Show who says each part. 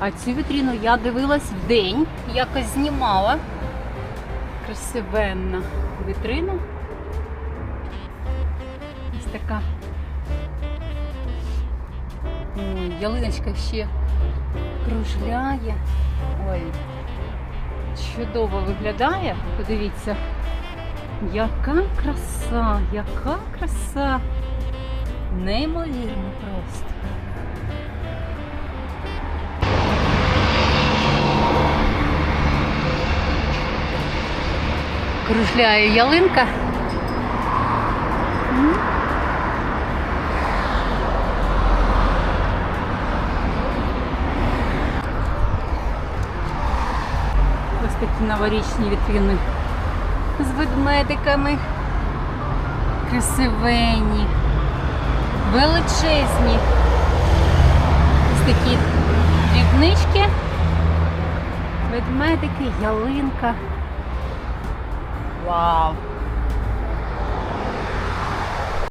Speaker 1: А цю вітрину я дивилась в день, якось знімала. Красивенна вітрина. Ось така. Ялиночка ще кружляє. Ой, чудово виглядає. Подивіться, яка краса, яка краса. Неймовірно просто. Кружляє ялинка. Ось такі новорічні вітрини з ведмедиками. Красивенні, величезні. Ось такі дрібнички, ведмедики, ялинка. Wow.